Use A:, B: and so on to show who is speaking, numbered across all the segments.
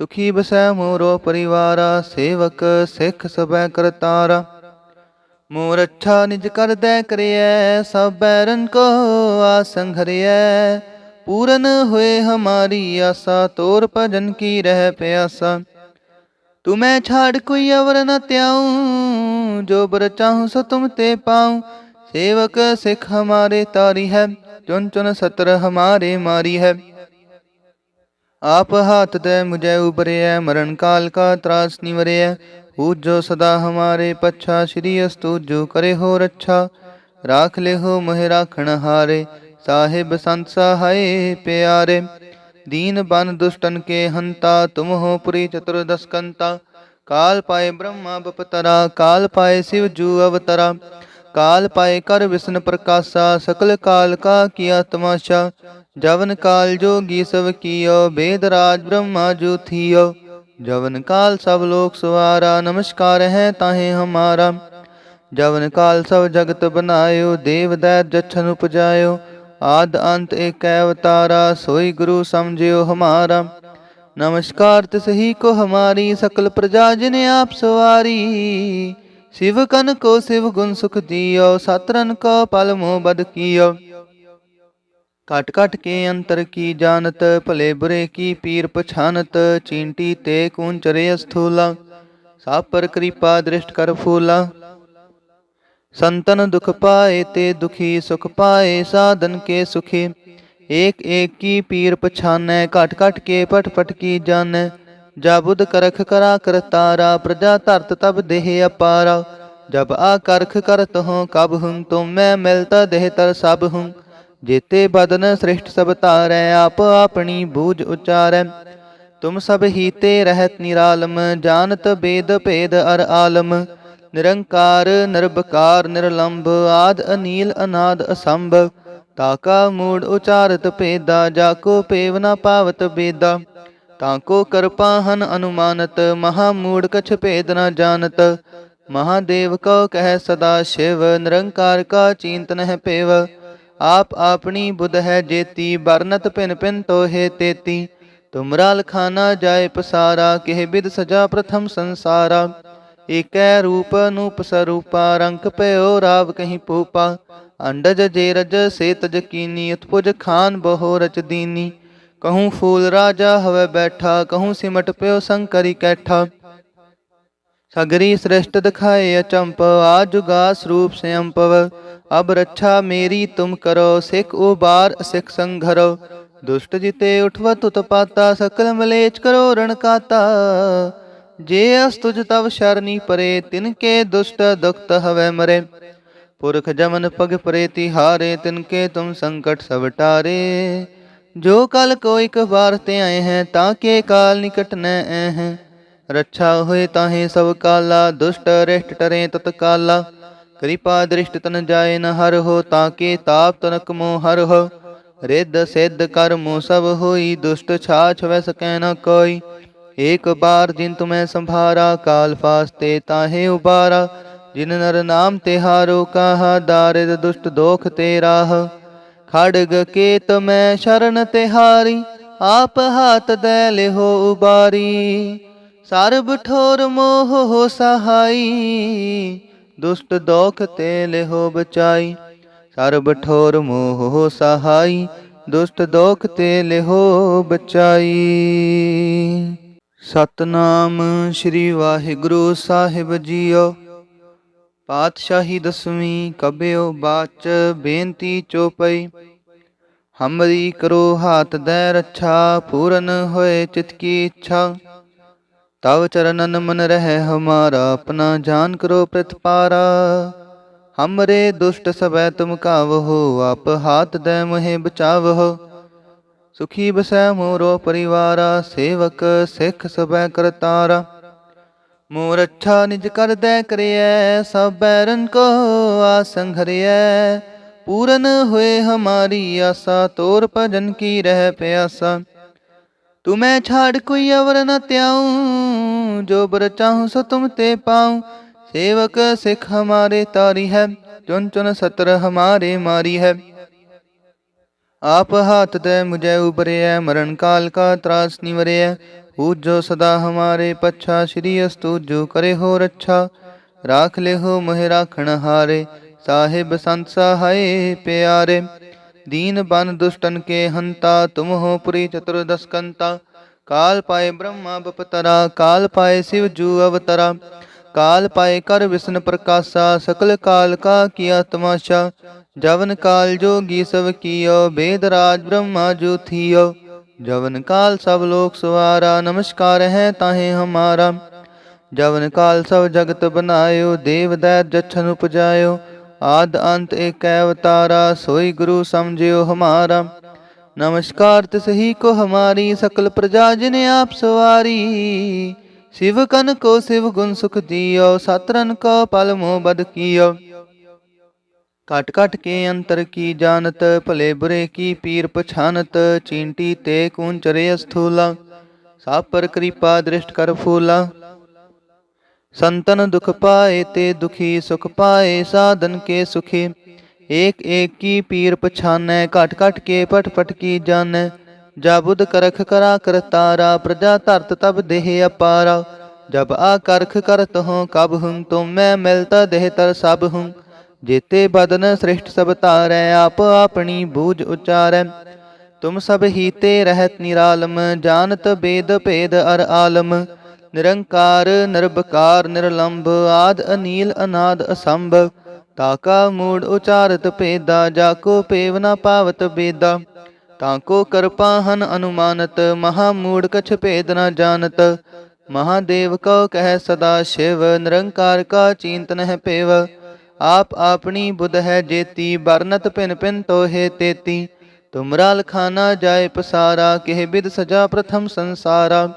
A: ਸੁਖੀ ਬਸੈ ਮੋਰੋ ਪਰਿਵਾਰਾ, ਸੇਵਕ ਸਿੱਖ ਸਬੈ ਕਰਤਾਰਾ। ਮੋਰ ਅੱਛਾ ਨਿਜ ਕਰਦੈ ਕਰਿਐ, ਸਭ ਬੈਰਨ ਕੋ ਆਸੰਗ ਪੂਰਨ ਹੋਏ ਹਮਾਰੀ ਆਸਾ, ਤੋਰ ਭਜਨ ਕੀ ਰਹਿ ਪਿਆਸਾ। ਤੁਮੈ ਛਾੜ ਕੋਈ ਅਵਰ ਨ ਤਿਆਉ ਜੋ ਬਰ ਚਾਹੂੰ ਸੋ ਤੁਮ ਤੇ ਪਾਉ। ਸੇਵਕ ਸਿੱਖ ਹਮਾਰੇ ਤਾਰੀ ਹੈ ਚੁਨ ਚੁਨ ਸਤਰ ਹਮਾਰੇ ਮਾਰੀ ਹੈ। ਆਪ ਹਾਥ ਦੇ ਮੁਝੇ ਉਬਰਿਐ ਮਰਨ ਕਾਲ ਕਾ ਤਰਾਸ ਨਿਵਰਿਐ ਪੂਜੋ ਸਦਾ ਹਮਾਰੇ ਪੱਛਾ, ਸ਼੍ਰੀ ਅਸਤੂ ਜੋ ਕਰੇ ਹੋ ਰੱਛਾ। ਰਾਖ ਲੈ ਹੋ ਮਹਿ ਰਾਖਣ ਹਾਰੇ, ਸਾਹਿਬ ਸੰਤ ਸਹਾਏ ਪਿਆਰੇ। ਦੀਨ ਬਨ ਦੁਸ਼ਟਨ ਕੇ ਹੰਤਾ ਤੁਮ ਹੋ ਪੁਰੀ ਚਤੁਰਦਸਕੰਤਾ ਕਾਲ ਪਾਏ ਬ੍ਰਹਮਾ ਬਪਤਰਾ, ਕਾਲ ਪਾਏ ਸਿਵ ਜੂ ਅਵਤਰਾ। ਕਾਲ ਪਾਏ ਕਰ ਵਿਸ਼ਨ ਪ੍ਰਕਾਸ਼ਾ, ਸਕਲ ਕਾਲ ਕਾ ਕੀਆ ਤਮਾਸ਼ਾ। ਜਵਨ ਕਾਲ ਜੋਗੀ ਸਭ ਕੀਓ, ਬੇਦ ਰਾਜ ਬ੍ਰਹਮਾ ਜੋਥੀਓ ਜਵਨ ਕਾਲ ਸਭ ਲੋਕ ਸਵਾਰਾ, ਨਮਸਕਾਰ ਹੈ ਤਾਹੇ ਹਮਾਰਾ। ਜਵਨ ਕਾਲ ਸਭ ਜਗਤ ਬਨਾਇਓ, ਦੇਵ ਦੈ ਜਛਨ ਉਪਜਾਇਓ। ਆਦ ਅੰਤ ਏਕੈ ਅਵਤਾਰਾ, ਸੋਈ ਗੁਰੂ ਸਮਝਿਓ ਹਮਾਰਾ। ਨਮਸਕਾਰ ਤਿਸ ਹੀ ਕੋ ਹਮਾਰੀ, ਸਕਲ ਪ੍ਰਜਾ ਜਿਨ ਆਪ ਸਵਾਰੀ। शिव कन को शिव गुण सुख दियो, सतरन को पल मोह बद कियो। कट कट के अंतर की जानत, भले बुरे की पीर पछानत, चींटी ते कूंचरे स्थूला साप पर कृपा दृष्ट कर फूला। संतन दुख पाए ते दुखी, सुख पाए साधन के सुखी। एक एक की पीर पछानै घट घट के पट पट की जानै जा बुध करख करा कर तारा प्रजा धरत तब देह अपारा जब आ करख करत हो कब हूँ तुम मैं मिलता देह तर सब हूँ जेते बदन श्रेष्ठ सब तारै आप अपनी बूझ उचारै तुम सब ही ते रहत निरालम जानत वेद भेद अर आलम ਨਿਰੰਕਾਰ ਨਿਰਭਕਾਰ ਨਿਰਲੰਭ ਆਦ ਅਨੀਲ ਅਨਾਦ ਅਸੰਭ ਤਾਕਾ ਮੂੜ ਉਚਾਰਤ ਭੇਦਾ ਜਾਕੋ ਪੇਵ ਨ ਪਾਵਤ ਬੇਦਾ ਤਾਕੋ ਕਰਪਾਹਨ ਅਨੁਮਾਨਤ, ਮਹਾ ਮੂੜ ਕਛ ਭੇਦ ਨਾ ਜਾਣਤ। ਮਹਾਦੇਵ ਕਉ ਕਹਿ ਸਦਾ ਸ਼ਿਵ, ਨਿਰੰਕਾਰ ਕਾ ਚਿੰਤਨ ਹੈ ਪੇਵ। ਆਪ ਆਪਣੀ ਬੁਧ ਹੈ ਜੇਤੀ ਬਰਨਤ ਪਿਨ ਪਿਨ ਤੋਹੇ ਤੇਤੀ। ਤੁਮਰਾ ਲਖਾਨਾ ਜਾਏ ਪਸਾਰਾ, ਕਿਹ ਬਿਦ ਸਜਾ ਪ੍ਰਥਮ ਸੰਸਾਰਾ। ਏਕੈ ਰੂਪ ਨੂਪ ਸਰੂਪਾ, ਰੰਗ ਭਇਓ ਰਾਵ ਕਹੀਂ ਪੂਪਾ। ਅੰਡਜ ਜੇ ਰਜ ਸੇ ਤਜ ਕੀਨੀ, ਉਤਪੁਜ ਖਾਨ ਬਹੁ ਰਚ ਦੀਨੀ। ਕਹੂੰ ਫੂਲ ਰਾਜਾ ਹਵੇ ਬੈਠਾ ਕਹੂੰ ਸਿਮਟ ਪਿਓ ਸੰਕਰੀ ਕੈਠਾ ਸਗਰੀ ਸ੍ਰਿਸ਼ਟ ਦਿਖਾਏ ਅਚੰਪ ਆਜੁਗਾ ਸਰੂਪ ਸਿਅੰਪਵ ਅਬ ਰੱਛਾ ਮੇਰੀ ਤੁਮ ਕਰੋ ਸਿੱਖ ਉਬਾਰ ਸਿੱਖ ਸੰਘਰੋ ਦੁਸ਼ਟ ਜਿਤੇ ਉਠਵਤ ਉਤਪਾਤਾ ਸਕਲ ਮਲੇਚ ਕਰੋ ਰਣ ਕਾਤਾ ਜੇ ਅਸ ਤੁਜ ਤਵ ਸ਼ਰਨੀ ਪਰੇ ਤਿਨ ਕੇ ਦੁਸ਼ਟ ਦੁਖਤ ਹਵੇ ਮਰੇ ਪੁਰਖ ਜਮਨ ਪਗ ਪਰੇ ਤਿਹਾਰੇ ਤਿਨ ਕੇ ਤੁਮ ਸੰਕਟ ਸਵਟਾਰੇ ਜੋ ਕਲ ਕੋਈ ਕਬਾਰ ਤੇ ਆਏ ਹੈ, ਤਾਂ ਕੇ ਕਾਲ ਨਿਕਟ ਨੈ ਐ ਹੈ। ਰੱਛਾ ਹੋਏ ਤਾਹੇ ਸਭ ਕਾਲਾ, ਦੁਸ਼ਟ ਰਹਿਟ ਟਰੇ ਤਤਕਾਲਾ ਕਿਰਪਾ ਦ੍ਰਿਸ਼ਟ ਤਨ ਜਾਏ ਨ ਹਰ ਹੋ, ਤਾਂ ਕੇ ਤਾਪ ਤਨਕ ਮੋ ਹਰ ਹੋ। ਰਿੱਧ ਸਿੱਧ ਕਰਮੋ ਸਭ ਹੋਈ, ਦੁਸ਼ਟ ਛਾਛ ਵੈ ਸਕੈ ਨ ਕੋਈ। ਏਕ ਬਾਰ ਜਿਨ ਤੁਮੈ ਸੰਭਾਰਾ, ਕਾਲ ਫਾਸਤੇ ਤਾਹੇ ਉਬਾਰਾ। ਜਿਨ ਨਰ ਨਾਮ ਤੇ ਹਾਰੋ ਕਾਹਾ, ਦਾਰਿਦ ਦੁਸ਼ਟ ਦੋਖ ਤੇ ਰਾਹ। ਖੜਗ ਕੇਤ ਮੈਂ ਸ਼ਰਨ ਤਿਹਾਰੀ, ਆਪ ਹਾਥ ਦੇ ਲਿਹੋ ਉਬਾਰੀ। ਸਰਬ ਠੋਰ ਮੋਹ ਹੋ ਸਹਾਈ, ਦੁਸ਼ਟ ਦੋਖ ਤੇ ਲਿਹੋ ਬਚਾਈ। ਸਰਬ ਠੋਰ ਮੋਹ ਹੋ ਸਹਾਈ, ਦੁਸ਼ਟ ਦੋਖ ਤੇ ਲਿਹੋ ਬਚਾਈ। ਸਤਨਾਮ ਸ੍ਰੀ ਵਾਹਿਗੁਰੂ ਸਾਹਿਬ ਜੀਓ। ਪਾਤਸ਼ਾਹੀ ਦਸਵੀਂ ਕਬਿਓ ਬਾਚ, ਬੇਨਤੀ ਚੋਪਈ। ਹਮਰੀ ਕਰੋ ਹਾਥ ਦੈ ਰੱਛਾ, ਪੂਰਨ ਹੋਏ ਚਿਤ ਕੀ ਇੱਛਾ। ਤਵ ਚਰਨਨ ਮਨ ਰਹਿ ਹਮਾਰਾ, ਆਪਣਾ ਜਾਨ ਕਰੋ ਪ੍ਰਤਪਾਰਾ। ਹਮਰੇ ਦੁਸ਼ਟ ਸਬੈ ਤੁਮ ਕਾਵਹੋ, ਆਪ ਹਾਥ ਦੈ ਮੋਹਿ ਬਚਾਵਹੋ। ਸੁਖੀ ਬਸੈ ਮੋਰੋ ਪਰਿਵਾਰਾ, ਸੇਵਕ ਸਿੱਖ ਸਬੈ ਕਰਤਾਰਾ। ਮੋਰ ਅੱਛਾ ਨਿਜ ਕਰਦੈ ਕਰਿਐ, ਸਭ ਬੈਰਨ ਕੋ ਆਸੰਗ ਪੂਰਨ ਹੋਏ ਹਮਾਰੀ ਆਸਾ, ਤੋਰ ਭਜਨ ਕੀ ਰਹਿ ਪਿਆਸਾ। ਤੁਮੈ ਛਾੜ ਕੋਈ ਅਵਰ ਨ ਤਿਆਉ ਜੋ ਬਰ ਚਾਹੂੰ ਸੋ ਤੁਮ ਤੇ ਪਾਉ। ਸੇਵਕ ਸਿੱਖ ਹਮਾਰੇ ਤਾਰੀ ਹੈ ਚੁਨ ਚੁਨ ਸਤਰ ਹਮਾਰੇ ਮਾਰੀ ਹੈ। ਆਪ ਹਾਥ ਦੇ ਮੁਝੇ ਉਬਰਿਐ ਮਰਨ ਕਾਲ ਕਾ ਤਰਾਸ ਨਿਵਰਿਐ ਪੂਜੋ ਸਦਾ ਹਮਾਰੇ ਪੱਛਾ ਸ਼੍ਰੀ ਅਸਤੂ ਜੋ ਕਰੇ ਹੋ ਰੱਛਾ ਰਾਖ ਲਿਹੋ ਮੋਹਿ ਰਾਖਣ ਹਾਰੇ ਸਾਹਿਬ ਸੰਤ ਸਹਾਏ ਪਿਆਰੇ दीन बन दुष्टन के हंता तुम हो पुरी चतुर्दश कंता काल पाए ब्रह्मा बपतरा काल पाए शिव जू अवतरा काल पाए कर विष्णु प्रकाशा सकल काल का किया तमाशा जवन काल जोगी सब कियो वेद राज ब्रह्मा जो थियो जवन काल सब लोक सवारा नमस्कार है ताहे हमारा जवन काल सब जगत बनायो देव दैत जच्छन उपजायो आद अंत एक अवतारा सोई गुरु समझियो हमारा नमस्कार तिसही को हमारी सकल प्रजा जिने आप सवारी शिव कन को शिव गुण सुख दियो सतरन को पल मोह बद कियो कट कट के अंतर की जानत, भले बुरे की पीर पछानत, चींटी ते कुंचरे स्थूला साप पर कृपा दृष्ट कर फूला। संतन दुख पाए ते दुखी, सुख पाए साधन के सुखी। एक एक की पीर पछानै घट घट के पट पट की जान जा बुध करख करा कर तारा, प्रजा तरत तब देह अपारा। जब आ करख करत हो कब हूँ तुम मैं मिलता देह तर सब हूँ। ਜੇਤੇ ਬਦਨ ਸ੍ਰਿਸ਼ਟ ਸਭ ਤਾਰੈ ਆਪ ਆਪਣੀ ਬੂਝ ਉਚਾਰੈ। ਤੁਮ ਸਭ ਹੀਤੇ ਰਹਿਤ ਨਿਰਾਲਮ, ਜਾਣਤ ਬੇਦ ਭੇਦ ਅਰ ਆਲਮ। ਨਿਰੰਕਾਰ ਨਿਰਬਕਾਰ ਨਿਰਲੰਭ, ਆਦ ਅਨੀਲ, ਅਨਾਦ ਅਸੰਭ। ਤਾਕਾ ਮੂੜ ਉਚਾਰਤ ਭੇਦਾ ਜਾ ਕੋ ਪੇਵ ਨਾ ਪਾਵਤ ਬੇਦਾ। ਤਾਂ ਕੋ ਕਰਪਾ ਹਨ ਅਨੁਮਾਨਤ, ਮਹਾ ਮੂੜ ਕਛ ਭੇਦ ਨਾ ਜਾਣਤ। ਮਹਾਦੇਵ ਕਉ ਕਹਿ ਸਦਾ ਸ਼ਿਵ, ਨਿਰੰਕਾਰ ਕਾ ਚਿੰਤਨ ਪੇਵ। ਆਪ ਆਪਣੀ ਬੁਧ ਹੈ ਜੇਤੀ ਬਰਨਤ ਪਿਨ ਪਿਨ ਤੋਹੇ ਤੇਤੀ ਤੁਮਰਾ ਲਖਾਨਾ ਜਾਏ ਪਸਾਰਾ ਕਿਹ ਬਿਦ ਸਜਾ ਪ੍ਰਥਮ ਸੰਸਾਰਾ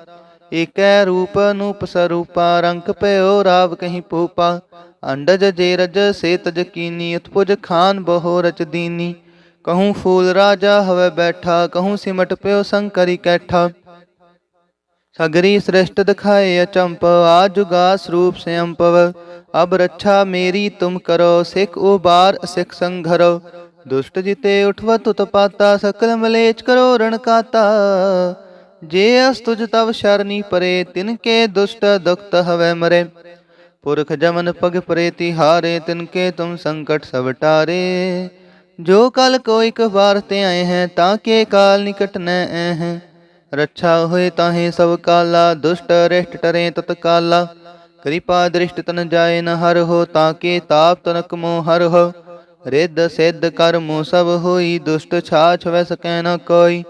A: ਏਕੈ ਰੂਪ ਨੂਪ ਸਰੂਪਾ ਰੰਗ ਭਇਓ ਰਾਵ ਕਹੀਂ ਪੂਪਾ ਅੰਡਜ ਜੇ ਰਜ ਸੇ ਤਜ ਕੀਨੀ ਉਤਪੁਜ ਖਾਨ ਬਹੁ ਰਚ ਦੀਨੀ ਕਹੂੰ ਫੂਲ ਰਾਜਾ ਹਵੇ ਬੈਠਾ ਕਹੂੰ ਸਿਮਟ ਪਿਓ ਸੰਕਰੀ ਕੈਠਾ ਸਗਰੀ ਸ੍ਰਿਸ਼ਟ ਦਿਖਾਏ ਅਚੰਪ ਆਜੁਗਾ ਸਰੂਪ ਸਿਅੰਪਵ ਅਬ ਰੱਛਾ ਮੇਰੀ, ਤੁਮ ਕਰੋ, ਸਿਖ ਉਬਾਰ, ਸਿਖ ਸੰਘਰੋ। ਦੁਸ਼ਟ ਜਿਤੇ ਉਠਵਤ ਉਤਪਾਤਾ ਸਕਲ ਮਲੇਚ ਕਰੋ, ਰਣ ਕਾਤਾ। ਜੇ ਅਸ ਤੁਜ ਤਵ ਸ਼ਰਨੀ ਪਰੇ, ਤਿਨ ਕੇ ਦੁਸ਼ਟ ਦੁਖਤ ਹਵੇ ਮਰੇ। ਪੁਰਖ ਜਮਨ ਪਗ ਪਰੇ, ਤਿਹਾਰੇ, ਤਿਨ ਕੇ ਤੁਮ ਸੰਕਟ ਸਭ ਟਾਰੇ। ਜੋ ਕਲ ਕੋ ਇਕ ਵਾਰ ਤੇ ਆਏ ਹੈ, ਤਾਂ ਕੇ ਕਾਲ ਨਿਕਟ ਨ ਐ ਰੱਛਾ ਹੋਏ ਤਾਹੇ ਸਭ ਕਾਲਾ, ਦੁਸ਼ਟ ਰਿਸ਼ਟ ਟਰੇ ਤਤਕਾਲਾ ਕਿਰਪਾ ਦ੍ਰਿਸ਼ਟ ਤਨ ਜਾਏ ਨ ਹਰ ਹੋ ਤਾਂ ਕੇ ਤਾਪ ਤਨਕ ਮੋ ਹਰ ਹੋ। ਰਿੱਧ ਸਿੱਧ ਕਰਮੋ ਸਭ ਹੋਈ, ਦੁਸ਼ਟ ਛਾਛ ਵੈ ਸਕੈ ਨ ਕੋਈ।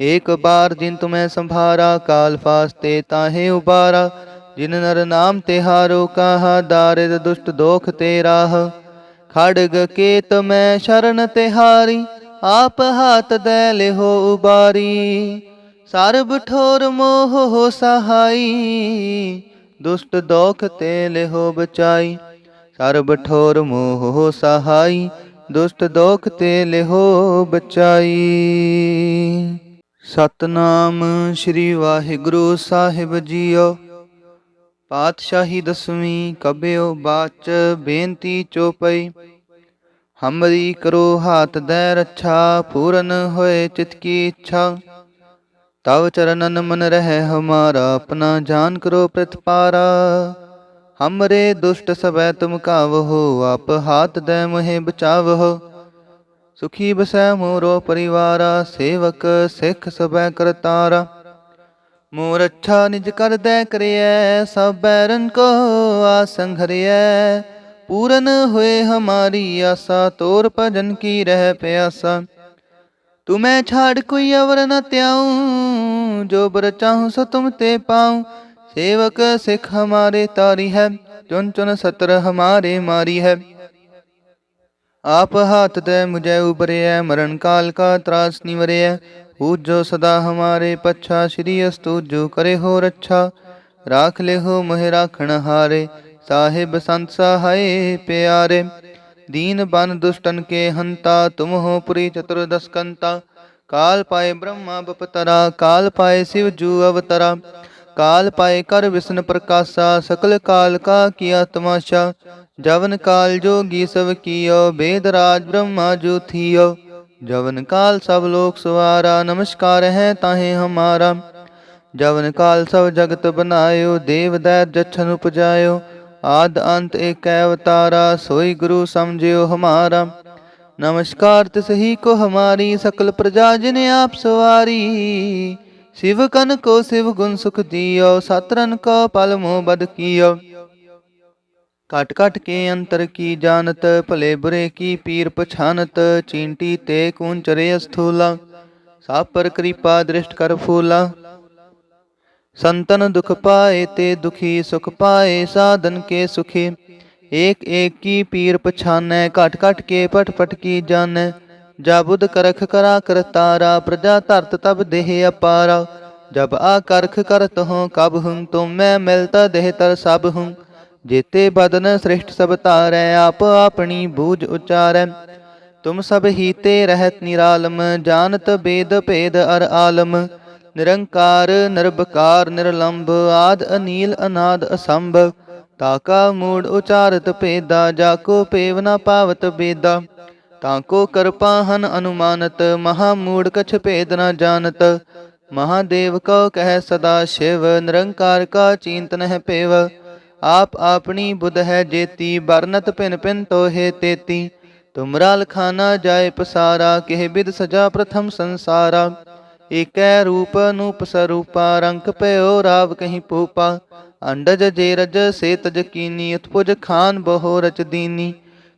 A: ਏਕ ਬਾਰ ਜਿਨ ਤੁਮੈ ਸੰਭਾਰਾ, ਕਾਲ ਫਾਸਤੇ ਤਾਹੇ ਉਬਾਰਾ। ਜਿਨ ਨਰ ਨਾਮ ਤੇ ਹਾਰੋ ਕਾਹਾ, ਦਾਰਿਦ ਦੁਸ਼ਟ ਦੋਖ ਤੇ ਰਾਹ। ਖੜਗ ਕੇਤ ਮੈਂ ਸ਼ਰਨ ਤੇ ਹਾਰੀ ਆਪ ਹੱਥ ਦੇ ਲਿਹੋ ਉਬਾਰੀ। ਸਰਬ ਠੋਰ ਮੋਹ ਹੋ ਸਹਾਈ, ਦੁਸ਼ਟ ਦੋਖ ਤੇ ਲਿਹੋ ਬਚਾਈ। ਸਰਬ ਠੋਰ ਮੋਹ ਹੋ ਸਹਾਈ, ਦੁਸ਼ਟ ਦੋਖ ਤੇ ਲਿਹੋ ਬਚਾਈ। ਸਤਨਾਮ ਸ੍ਰੀ ਵਾਹਿਗੁਰੂ ਸਾਹਿਬ ਜੀਓ। ਪਾਤਸ਼ਾਹੀ ਦਸਵੀਂ ਕਬਿਓ ਬਾਚ ਬੇਨਤੀ ਚੋਪਈ। ਹਮਰੀ ਕਰੋ ਹਾਥ ਦੇ ਰੱਛਾ, ਪੂਰਨ ਹੋਏ ਚਿਤ ਕੀ ਇੱਛਾ। ਤਵ ਚਰਨਨ ਮਨ ਰਹਿ ਹਮਾਰਾ, ਆਪਣਾ ਜਾਨ ਕਰੋ ਪ੍ਰਤਪਾਰਾ। ਹਮਰੇ ਦੁਸ਼ਟ ਸਬੈ ਤੁਮ ਕਾਵਹੋ, ਆਪ ਹਾਥ ਦੇ ਮੋਹਿ ਬਚਾਵਹੋ। ਸੁਖੀ ਬਸੈ ਮੋਰੋ ਪਰਿਵਾਰਾ, ਸੇਵਕ ਸਿੱਖ ਸਬੈ ਕਰਤਾਰਾ। ਮੋਰ ਅੱਛਾ ਨਿਜ ਕਰਦੈ ਕਰਿਐ, ਸਭ ਬੈਰਨ ਕੋ ਆਸੰਗ ਪੂਰਨ ਹੋਏ ਹਮਾਰੀ ਆਸਾ, ਤੋਰ ਭਜਨ ਕੀ ਰਹਿ ਪਿਆਸਾ। ਤੂੰ ਮੈਂ ਛਾੜ ਕੋਈ ਅਵਰ ਨ ਤਿਆਉ ਜੋ ਬਰ ਚਾਹੂ ਸੋ ਤੁਮ ਤੇ ਪਾਉ। ਸੇਵਕ ਸਿਖ ਹਮਾਰੇ ਤਾਰੀ ਹੈ ਚੁਨ ਚੁਨ ਸਤਰ ਹਮਾਰੇ ਮਾਰੀ ਹੈ। ਆਪ ਹਾਥ ਦੇ ਮੁਝੇ ਉਬਰਿਆ ਮਰਨ ਕਾਲ ਕਾ ਤਰਾਸ ਨਿਵਰਿਆ ਜੋ ਸਦਾ ਹਮਾਰੇ ਪੱਛਾ, ਸ਼੍ਰੀ ਅਸਤੂ ਜੋ ਕਰੇ ਹੋ ਰੱਛਾ। ਰਾਖ ਲੈ ਹੋ ਮਹਿ ਰਾਖਣ ਹਾਰੇ, ਸਾਹਿਬ ਸੰਤ ਸਹਾਏ ਪਿਆਰੇ। दीन बन दुष्टन के हंता तुम हो पुरी चतुर्दश कंता काल पाए ब्रह्मा बपतरा काल पाए शिव जू अवतरा काल पाए कर विष्णु प्रकाशा सकल काल का किया तमाशा जवन काल जोगी सब कियो वेद राज ब्रह्मा जो थियो जवन काल सब लोक सवारा नमस्कार है ताहे हमारा जवन काल सब जगत बनायो देव दैत जच्छन उपजायो आद अंत एक अवतारा सोई गुरु समझियो हमारा नमस्कार तिसही को हमारी सकल प्रजा जिने आप सवारी शिव कन को शिव गुण सुख दियो सतरन को पल मोह बद कियो कट कट के अंतर की जानत भले बुरे की पीर पछानत चींटी ते कुंचरे स्थूला साप पर कृपा दृष्ट कर फूला संतन दुख पाए ते दुखी सुख पाए साधन के सुखी एक एक की पीर पछानै घट घट के पट पट की जानै जा बुध करख करा कर तारा प्रजा धरत तब देह अपारा जब आ करख करत हो कब हूँ तुम मैं मिलता देह तर सब हूँ जेते बदन श्रेष्ठ सब तारै आप अपनी बूझ उचारै तुम सब ही ते रहत निरालम जानत वेद भेद अर आलम ਨਿਰੰਕਾਰ, ਨਿਰਭਕਾਰ, ਨਿਰਲੰਭ, ਆਦ, ਅਨੀਲ, ਅਨਾਦ, ਅਸੰਭ। ਤਾਕਾ ਮੂੜ ਉਚਾਰਤ ਭੇਦਾ ਜਾਕੋ ਪੇਵ ਨਾ ਪਾਵਤ ਬੇਦਾ। ਤਾਕੋ ਕਰਪਾਹਨ ਅਨੁਮਾਨਤ, ਮਹਾ ਮੂੜ ਕਛ ਭੇਦ ਨਾ ਜਾਣਤ। ਮਹਾਦੇਵ ਕਉ ਕਹਿ ਸਦਾ ਸ਼ਿਵ, ਨਿਰੰਕਾਰ ਕਾ ਚਿੰਤਨ ਹੈ ਪੇਵ। ਆਪ ਆਪਣੀ ਬੁਧ ਹੈ ਜੇਤੀ ਬਰਨਤ ਪਿਨ ਪਿਨ ਤੋਹੇ ਤੇਤੀ। ਤੁਮਰਾ ਲਖਾਨਾ ਜਾਏ ਪਸਾਰਾ, ਕਿਹ ਬਿਦ ਸਜਾ ਪ੍ਰਥਮ ਸੰਸਾਰਾ। ਏਕੈ ਰੂਪ ਅਨੂਪ ਸਰੂਪਾ, ਰੰਗ ਭਇਓ ਰਾਵ ਕਹੀਂ ਪੂਪਾ ਅੰਡਜ ਜੇ ਰਜ ਸੇ ਤਜ ਕੀਨੀ ਉਤਪੁਜ ਖਾਨ ਬਹੁ ਰਚ ਦੀਨੀ।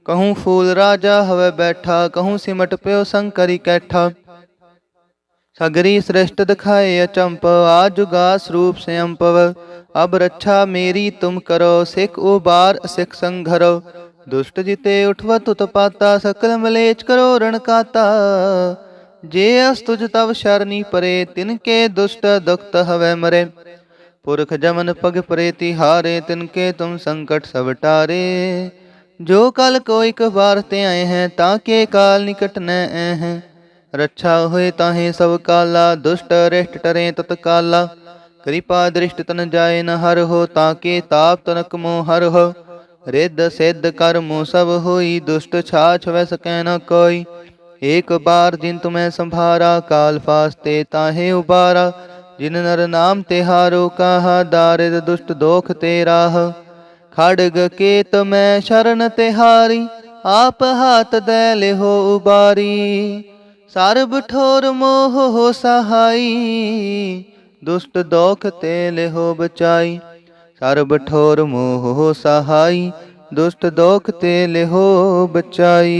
A: ਕਹੂੰ ਫੂਲ ਰਾਜਾ ਹਵੇ ਬੈਠਾ, ਕਹੂੰ ਸਿਮਟ ਪਿਓ ਸੰਕਰੀ ਕੈਠਾ। ਸਗਰੀ ਸ੍ਰਿਸ਼ਟ ਦਿਖਾਏ ਅਚੰਪ ਆਜੁਗਾ ਸਰੂਪ ਸਿਅੰਪਵ ਅਬ ਰੱਛਾ ਮੇਰੀ ਤੁਮ ਕਰੋ, ਸਿਖ ਉਬਾਰ ਸਿਖ ਸੰਘਰੋ। ਦੁਸ਼ਟ ਜਿਤੇ ਉਠਵਤ ਉਤਪਾਤਾ ਸਕਲ ਮਲੇਚ ਕਰੋ ਰਣ ਕਾਤਾ। ਜੇ ਅਸ ਤੁਜ ਤਵ ਸ਼ਰਨੀ ਪਰੇ, ਤਿਨ ਕੇ ਦੁਸ਼ਟ ਦੁਖਤ ਹਵੇ ਮਰੇ। ਪੁਰਖ ਜਮਨ ਪਗ ਪਰੇ, ਤਿਹਾਰੇ, ਤਿਨ ਕੇ ਤੁਮ ਸੰਕਟ ਸਭ ਜੋ ਕਲ ਕੋ ਇਕ ਬਾਰ ਤੇ ਆਏ ਹੈ, ਤਾਂ ਕੇ ਕਾਲ ਨਿਕਟ ਨ ਐ ਹੈ। ਰੱਛਾ ਹੋਏ ਤਾਹੇ ਸਭ ਕਾਲਾ, ਦੁਸ਼ਟ ਰਿਸ਼ਟ ਟਰੇ ਤਤ ਕਾਲਾ। ਕਿਰਪਾ ਦ੍ਰਿਸ਼ਟ ਤਨ ਜਾਏ ਨ ਹਰ ਹੋ, ਤਾਂ ਕੇ ਤਾਪ ਤਨਕ ਮੋ ਹਰ ਹੋ। ਰਿੱਧ ਸਿੱਧ ਕਰਮੋ ਸਭ ਹੋਈ, ਦੁਸ਼ਟ ਛਾਛ ਵੈ ਸਕੈ ਨ ਕੋਈ। एक बार जिन तुम्हें संभारा काल फास्ते ताहे उबारा जिन नर नाम तिहारो कहा दारिद दुष्ट दोख तेराह खड़ग केत मैं शरण तिहारी आप हाथ दे लिहो उबारी ਸਰਬ ਠੋਰ ਮੋਹ ਹੋ ਸਹਾਈ ਦੁਸ਼ਟ ਦੋਖ ਤੇ ਲਿਹੋ ਬਚਾਈ ਸਰਬ ਠੋਰ ਮੋਹ ਹੋ ਸਹਾਈ ਦੁਸ਼ਟ ਦੋਖ ਤੇ ਲਿਹੋ ਬਚਾਈ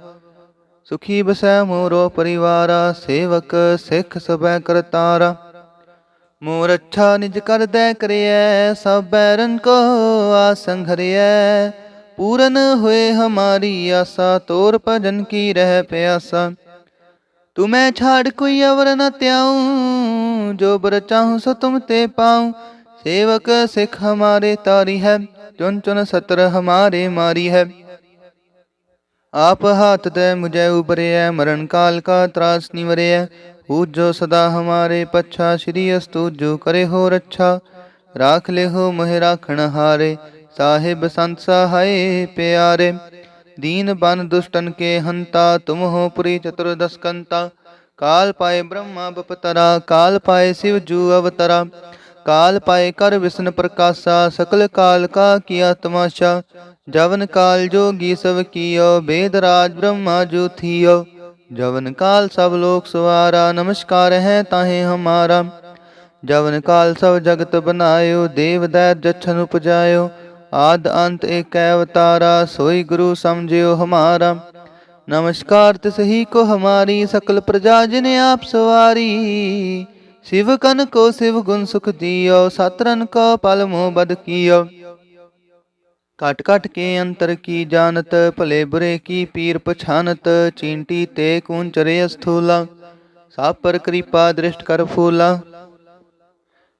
A: ਸੁਖੀ ਬਸੈ ਮੋਰੋ ਪਰਿਵਾਰਾ, ਸੇਵਕ ਸਿੱਖ ਸਭੈ ਕਰਤਾਰਾ। ਮੋਰ ਅੱਛਾ ਨਿਜ ਕਰਦੈ ਕਰਿਐ, ਸਭ ਬੈਰਨ ਕੋ ਆਸੰਘਰਿਐ ਪੂਰਨ ਹੋਏ ਹਮਾਰੀ ਆਸਾ, ਤੋਰ ਭਜਨ ਕੀ ਰਹਿ ਪਿਆਸਾ। ਤੁਮੈ ਛਾੜ ਕੋਈ ਅਵਰ ਨ ਤਿਆਉ ਜੋ ਬਰ ਚਾਹੂ ਸੋ ਤੁਮ ਤੇ ਪਾਉ। ਸੇਵਕ ਸਿੱਖ ਹਮਾਰੇ ਤਾਰੀ ਹੈ ਚੁਨ ਚੁਨ ਸਤਰ ਹਮਾਰੇ ਮਾਰੀ ਹੈ। आप हाथ दे मुझे उबरे है मरण काल का त्रास निवरे है पूजो सदा हमारे पच्छा श्री अस्तु जो करे हो रच्छा राख ले हो मोह राखण हारे साहिब संत सहाय प्यारे दीन बन दुष्टन के हंता तुम हो पुरी चतुर्दश कंता काल पाए ब्रह्मा बपतरा काल पाए शिव ਕਾਲ ਪਾਏ ਕਰ ਵਿਸ਼ਨ ਪ੍ਰਕਾਸ਼ਾ, ਸਕਲ ਕਾਲ ਕਾ ਕੀਆ ਤਮਾਸ਼ਾ। ਜਵਨ ਕਾਲ ਜੋਗੀ ਸਭ ਕੀਓ, ਬੇਦ ਰਾਜ ਬ੍ਰਹਮਾ ਜੋਥੀਓ ਜਵਨ ਕਾਲ ਸਭ ਲੋਕ ਸਵਾਰਾ, ਨਮਸਕਾਰ ਹੈ ਤਾਹੇ ਹਮਾਰਾ। ਜਵਨ ਕਾਲ ਸਭ ਜਗਤ ਬਨਾਇਓ, ਦੇਵ ਦੈ ਜਛਨ ਉਪਜਾਇਓ। ਆਦ ਅੰਤ ਏਕੈ ਅਵਤਾਰਾ, ਸੋਈ ਗੁਰੂ ਸਮਝਿਓ ਹਮਾਰਾ। ਨਮਸਕਾਰ ਤਿਸ ਹੀ ਕੋ ਹਮਾਰੀ, ਸਕਲ ਪ੍ਰਜਾ ਜਿਨ ਆਪ ਸਵਾਰੀ। शिव कन को शिव गुण सुख दियो सतरन को पल मोह बद कियो कट कट के अंतर की जानत भले बुरे की पीर पछानत चींटी ते कूंचरे स्थूला साप पर कृपा दृष्ट कर फूला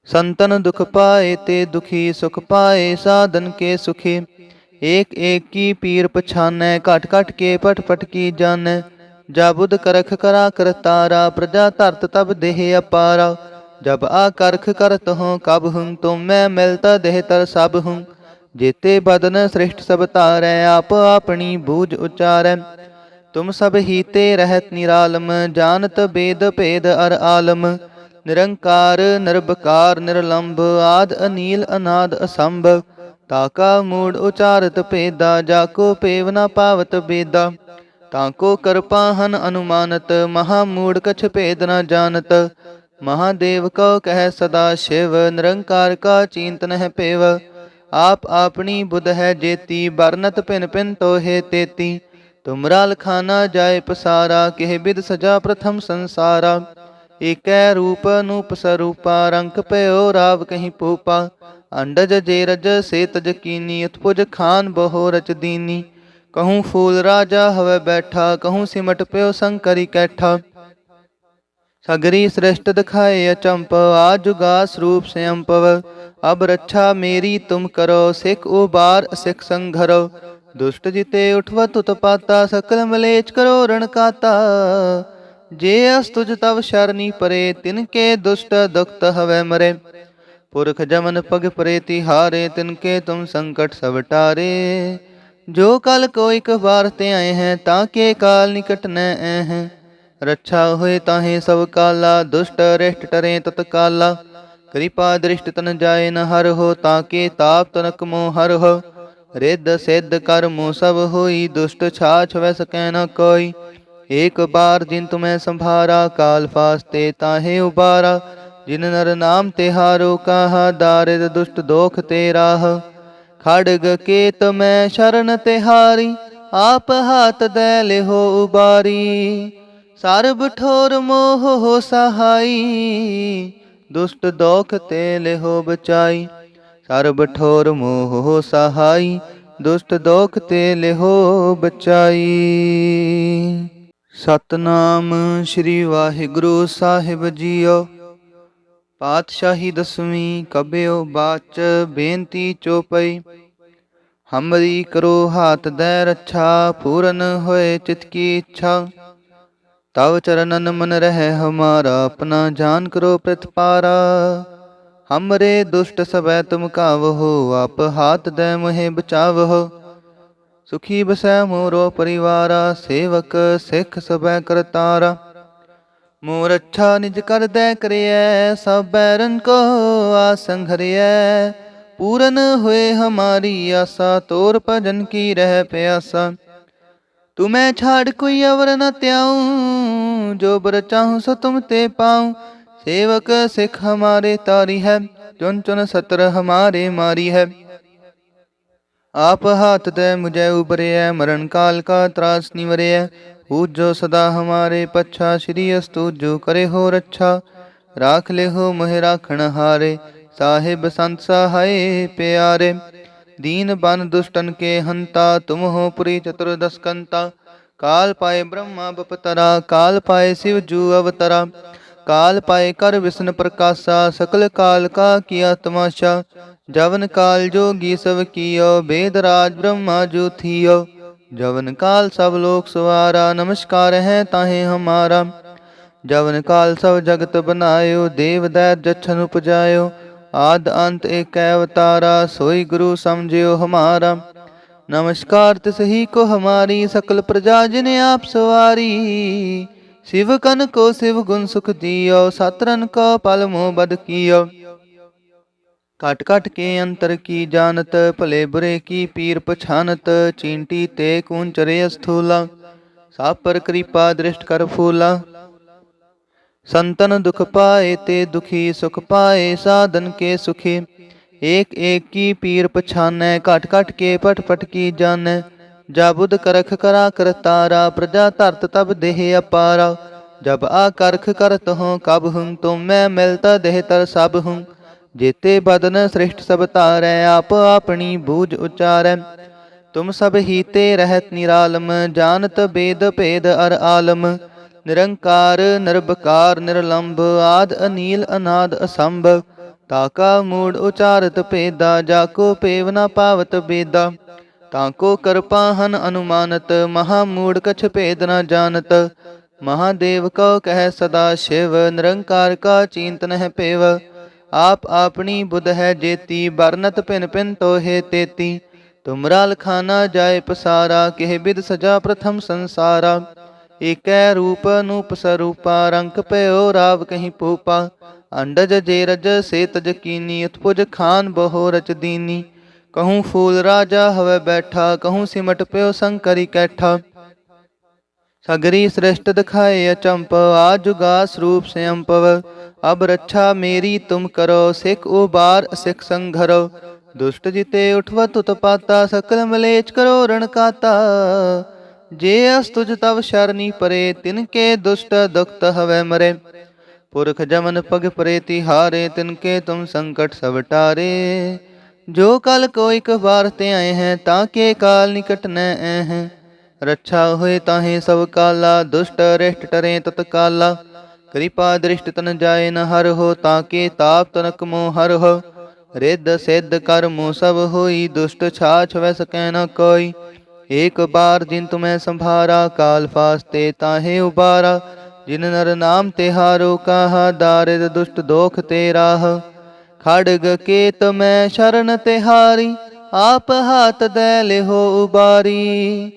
A: संतन दुख पाए ते दुखी सुख पाए साधन के सुखी एक एक की पीर पछानै घट घट के पट पट की जानै जा बुध करख करा कर तारा प्रजा धरत तब देह अपारा जब आ करख करत हो कब हूँ तुम मैं मिलता देह तर सब हूँ जेते बदन श्रेष्ठ सब तारै आप अपनी बूझ उचारै तुम सब ही ते रहत निरालम जानत वेद भेद अर आलम ਨਿਰੰਕਾਰ ਨਿਰਭਕਾਰ ਨਿਰਲੰਭ ਆਦ ਅਨੀਲ ਅਨਾਦ ਅਸੰਭ ਤਾਕਾ ਮੂੜ ਉਚਾਰਤ ਭੇਦਾ ਜਾਕੋ ਪੇਵ ਨ ਪਾਵਤ ਬੇਦਾ ਤਾਕੋ ਕਰਪਾਹਨ ਅਨੁਮਾਨਤ, ਮਹਾ ਮੂੜ ਕਛ ਭੇਦ ਨਾ ਜਾਣਤ। ਮਹਾਦੇਵ ਕਉ ਕਹਿ ਸਦਾ ਸ਼ਿਵ, ਨਿਰੰਕਾਰ ਕਾ ਚਿੰਤਨ ਹੈ ਪੇਵ। ਆਪ ਆਪਣੀ ਬੁਧ ਹੈ ਜੇਤੀ ਬਰਨਤ ਪਿਨ ਪਿਨ ਤੋਹੇ ਤੇਤੀ। ਤੁਮਰਾ ਲਖਾਨਾ ਜਾਏ ਪਸਾਰਾ, ਕਿਹ ਬਿਦ ਸਜਾ ਪ੍ਰਥਮ ਸੰਸਾਰਾ। ਏਕੈ ਰੂਪ ਅਨੂਪ ਸਰੂਪਾ, ਰੰਗ ਭਇਓ ਰਾਵ ਕਹੀਂ ਪੂਪਾ। ਅੰਡਜ ਜੇ ਰਜ ਸੇ ਤਜ ਕੀਨੀ, ਉਤਪੁਜ ਖਾਨ ਬਹੁ ਰਚ ਦੀਨੀ। ਕਹੂੰ ਫੂਲ ਰਾਜਾ ਹਵੇ ਬੈਠਾ ਕਹੂੰ ਸਿਮਟ ਪਿਓ ਸੰਕਰੀ ਕੈਠਾ ਸਗਰੀ ਸ੍ਰਿਸ਼ਟ ਦਿਖਾਏ ਅਚੰਪ ਆਜੁਗਾ ਸਰੂਪ ਸਿਅੰਪਵ ਅਬ ਰੱਛਾ ਮੇਰੀ ਤੁਮ ਕਰੋ ਸਿਖ ਉਬਾਰ ਸਿਖ ਸੰਘਰੋ ਦੁਸ਼ਟ ਜਿਤੇ ਉਠਵਤ ਉਤਪਾਤਾ ਸਕਲ ਮਲੇਚ ਕਰੋ ਰਣ ਕਾਤਾ ਜੇ ਅਸ ਤੁਜ ਤਵ ਸ਼ਰਨੀ ਪਰੇ ਤਿਨ ਕੇ ਦੁਸ਼ਟ ਦੁਖਤ ਹਵੇ ਮਰੇ ਪੁਰਖ ਜਮਨ ਪਗ ਪਰੇ ਤਿਹਾਰੇ ਤਿਨ ਕੇ ਤੁਮ ਸੰਕਟ ਸਭ ਟਾਰੇ ਜੋ ਕਲ ਕੋ ਇਕ ਬਾਰ ਤੇ ਆਏ ਹੈ, ਤਾਂ ਕੇ ਕਾਲ ਨਿਕਟ ਨੈ ਐ ਹੈ। ਰੱਛਾ ਹੋਏ ਤਾਹੇ ਸਭ ਕਾਲਾ, ਦੁਸ਼ਟ ਰਿਸ਼ਟ ਟਰੇ ਤਤਕਾਲਾ ਕਿਰਪਾ ਦ੍ਰਿਸ਼ਟ ਤਨ ਜਾਏ ਨ ਹਰ ਹੋ, ਤਾਂ ਕੇ ਤਾਪ ਤਨਕ ਮੋ ਹਰ ਹੋ। ਰਿੱਧ ਸਿੱਧ ਕਰਮੋ ਸਭ ਹੋਈ, ਦੁਸ਼ਟ ਛਾਛ ਵੈ ਸਕੈ ਨ ਕੋਈ। ਏਕ ਬਾਰ ਜਿਨ ਤੁਮੈ ਸੰਭਾਰਾ, ਕਾਲ ਫਾਸਤੇ ਤਾਹੇ ਉਬਾਰਾ। ਜਿਨ ਨਰ ਨਾਮ ਤਿਹਾਰੋ ਕਾਹਾ, ਦਾਰਿਦ ਦੁਸ਼ਟ ਦੋਖ ਤੇ ਰਾਹ। ਖੜਗ ਕੇਤ ਮੈਂ ਸ਼ਰਨ ਤਿਹਾਰੀ, ਆਪ ਹਾਥ ਦੇ ਲਿਹੋ ਉਬਾਰੀ। ਸਰਬ ਠੋਰ ਮੋਹ ਹੋ ਸਹਾਈ, ਦੁਸ਼ਟ ਦੋਖ ਤੇ ਲਿਹੋ ਬਚਾਈ। ਸਰਬ ਠੋਰ ਮੋਹ ਹੋ ਸਹਾਈ, ਦੁਸ਼ਟ ਦੋਖ ਤੇ ਲਿਹੋ ਬਚਾਈ। ਸਤਨਾਮ ਸ੍ਰੀ ਵਾਹਿਗੁਰੂ ਸਾਹਿਬ ਜੀਓ। ਪਾਤਸ਼ਾਹੀ ਦਸਵੀਂ ਕਬਿਓ ਬਾਚ, ਬੇਨਤੀ ਚੋਪਈ। ਹਮਰੀ ਕਰੋ ਹਾਥ ਦੈ ਰੱਛਾ, ਪੂਰਨ ਹੋਏ ਚਿਤ ਕੀ ਇੱਛਾ। ਤਵ ਚਰਨਨ ਮਨ ਰਹਿ ਹਮਾਰਾ, ਆਪਣਾ ਜਾਨ ਕਰੋ ਪ੍ਰਤਪਾਰਾ ਹਮਰੇ ਦੁਸ਼ਟ ਸਬੈ ਤੁਮ ਕਾਵਹੋ ਆਪ ਹਾਥ ਦੇ ਮੋਹਿ ਬਚਾਵਹੋ ਸੁਖੀ ਬਸੈ ਮੋਰੋ ਪਰਿਵਾਰਾ, ਸੇਵਕ ਸਿੱਖ ਸਬੈ ਕਰਤਾਰਾ। ਮੋਰ ਅੱਛਾ ਨਿਜ ਕਰਦੈ ਕਰਿਐ, ਸਭ ਬੈਰਨ ਕੋ ਆਸੰਘਰਿਐ ਪੂਰਨ ਹੋਏ ਹਮਾਰੀ ਆਸਾ, ਤੋਰ ਭਜਨ ਕੀ ਰਹਿ ਪਿਆਸਾ। ਤੁਮੈ ਛਾੜ ਕੋਈ ਅਵਰ ਨ ਤਿਆਉ ਜੋ ਬਰ ਚਾਹੂ ਸੋ ਤੁਮ ਤੇ ਪਾਉ। ਸੇਵਕ ਸਿਖ ਹਮਾਰੇ ਤਾਰੀ ਹੈ ਚੁਨ ਚੁਨ ਸਤਰ ਹਮਾਰੇ ਮਾਰੀ ਹੈ। ਆਪ ਹਾਥ ਦੇ ਮੁਝੇ ਉਬਰਿਆ ਮਰਨ ਕਾਲ ਕਾ ਤਰਾਸ ਨਿਵਰਿਆ पूजो सदा हमारे पच्छा श्री अस्तु जो करे हो रच्छा राख ले हो मोह राखण हारे साहिब संत सहाय प्यारे दीन बन दुष्टन के हंता तुम हो पुरी चतुर्दश कंता काल पाए ब्रह्मा बपतरा काल पाए शिव जू अवतरा काल पाए कर विष्णु प्रकाशा सकल काल का किया तमाशा जवन काल जोगी सब कियो वेद राज ब्रह्मा जो थियो जवन काल सब लोक सवारा नमस्कार है ताहे हमारा जवन काल सब जगत बनायो देव दैत जच्छन उपजायो आद अंत एक अवतारा सोई गुरु समझियो हमारा नमस्कार तिसही को हमारी सकल प्रजा जिने आप सवारी शिव कन को शिव गुण सुख दियो सतरन को पल मोह बद कियो काट काट के अंतर की जानत, भले बुरे की पीर पछानत, चींटी ते कुंचरे अस्थूला साप पर कृपा दृष्ट कर फूला। संतन दुख पाए ते दुखी, सुख पाए साधन के सुखी। एक एक की पीर पछान काट काट के पट पट की जान जाबुद करख करा कर तारा, प्रजा तरत तब देह अपारा। जब आ करख कर तो कब हूँ तो मैं मिलता देह तर सब हूँ। ਜੇਤੇ ਬਦਨ ਸ੍ਰਿਸ਼ਟ ਸਭ ਧਾਰੈ, ਆਪ ਆਪਣੀ ਬੂਝ ਉਚਾਰੈ। ਤੁਮ ਸਭ ਹੀ ਰਹਿਤ ਨਿਰਾਲਮ, ਜਾਣਤ ਬੇਦ ਭੇਦ ਅਰ ਆਲਮ। ਨਿਰੰਕਾਰ, ਨਿਰਭਕਾਰ, ਨਿਰਲੰਭ, ਆਦ ਅਨੀਲ, ਅਨਾਦ ਅਸੰਭ। ਤਾਕਾ ਮੂੜ ਉਚਾਰਤ ਭੇਦਾ ਜਾਕੋ ਪੇਵ ਨਾ ਪਾਵਤ ਬੇਦਾ। ਤਾਕੋ ਕਰਪਾਹਨ ਅਨੁਮਾਨਤ, ਮਹਾ ਮੂੜ ਕਛ ਭੇਦ ਨਾ ਜਾਣਤ। ਮਹਾਦੇਵ ਕਉ ਕਹਿ ਸਦਾ ਸ਼ਿਵ, ਨਿਰੰਕਾਰ ਕਾ ਚਿੰਤਨ ਹੈ ਪੇਵ। ਆਪ ਆਪਣੀ ਬੁਧ ਹੈ ਜੇਤੀ ਬਰਨਤ ਪਿਨ ਪਿਨ ਤੋਹੇ ਤੇਤੀ ਤੁਮਰਾ ਲਖਾਨਾ ਜਾਏ ਪਸਾਰਾ ਕਿਹ ਬਿਦ ਸਜਾ ਪ੍ਰਥਮ ਸੰਸਾਰਾ ਏਕੈ ਰੂਪ ਨੂਪ ਸਰੂਪਾ ਰੰਗ ਪਇਓ ਰਾਵ ਕਹੀਂ ਪੂਪਾ ਅੰਡਜ ਜੇ ਰਜ ਸੇ ਤਜ ਕੀਨੀ ਉਤਪੁਜ ਖਾਨ ਬਹੁ ਰਚ ਦੀਨੀ ਕਹੂੰ ਫੂਲ ਰਾਜਾ ਹਵੇ ਬੈਠਾ ਕਹੂੰ ਸਿਮਟ ਪਿਓ ਸੰਕਰੀ ਕੈਠਾ ਸਗਰੀ ਸ੍ਰਿਸ਼ਟ ਦਿਖਾਏ ਅਚੰਪ, ਆ ਜੁਗਾ ਸਰੂਪ ਸਿਅੰਪਵ ਅਬ ਰੱਛਾ ਮੇਰੀ ਤੁਮ ਕਰੋ, ਸਿਖ ਉਬਾਰ, ਸਿਖ ਸੰਘਰੋ। ਦੁਸ਼ਟ ਜਿਤੇ ਉਠਵਤ ਉਤਪਾਤਾ, ਸਕਲ ਮਲੇਚ ਕਰੋ ਰਣ ਕਾਤਾ। ਜੇ ਅਸ ਤੁਜ ਤਵ ਸ਼ਰਨੀ ਪਰੇ, ਤਿਨ ਕੇ ਦੁਸ਼ਟ ਦੁਖਤ ਹਵੇ ਮਰੇ। ਪੁਰਖ ਜਮਨ ਪਗ ਪਰੇ, ਤਿਹਾਰੇ, ਤਿਨ ਕੇ ਤੁਮ ਸੰਕਟ ਸਭ ਟਾਰੇ। ਜੋ ਕਲ ਕੋ ਇਕ ਵਾਰ ਤੇ ਆਏ ਹੈ, ਤਾਂ ਕੇ ਕਾਲ ਨਿਕਟ ਨ ਰੱਛਾ ਹੋਏ ਤਾਹੇ ਸਭ ਕਾਲਾ, ਦੁਸ਼ਟ ਰਿਸ਼ਟ ਟਰੇ ਤਤ ਕਾਲਾ। ਕਿਰਪਾ ਦ੍ਰਿਸ਼ਟ ਤਨ ਜਾਏ ਨ ਹਰ ਹੋ ਤਾਂ ਕੇ ਤਾਪ ਤਨਕ ਮੋ ਹਰ ਹੋ। ਰਿੱਧ ਸਿੱਧ ਕਰਮੋ ਸਭ ਹੋਈ, ਦੁਸ਼ਟ ਛਾਛ ਵੈ ਸਕੈ ਨ ਕੋਈ। ਏਕ ਬਾਰ ਜਿਨ ਤੁਮੈ ਸੰਭਾਰਾ, ਕਾਲ ਫਾਸਤੇ ਤਾਹੇ ਉਬਾਰਾ। ਜਿਨ ਨਰ ਨਾਮ ਤਿਹਾਰੋ ਕਾਹਾ, ਦਾਰਿਦ ਦੁਸ਼ਟ ਦੋਖ ਤੇ ਰਾਹ। ਖੜਗ ਕੇਤ ਮੈਂ ਸ਼ਰਨ ਤਿਹਾਰੀ, ਆਪ ਹਾਥ ਦੇ ਲਿਹੋ ਉਬਾਰੀ।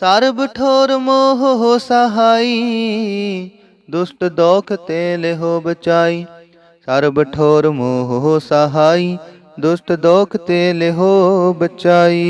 A: ਸਰਬ ਠੋਰ ਮੋਹ ਹੋ ਸਹਾਈ, ਦੁਸ਼ਟ ਦੋਖ ਤੇ ਲਿਹੋ ਬਚਾਈ। ਸਰਬ ਠੋਰ ਮੋਹ ਹੋ ਸਹਾਈ, ਦੁਸ਼ਟ ਦੋਖ ਤੇ ਲਿਹੋ ਬਚਾਈ।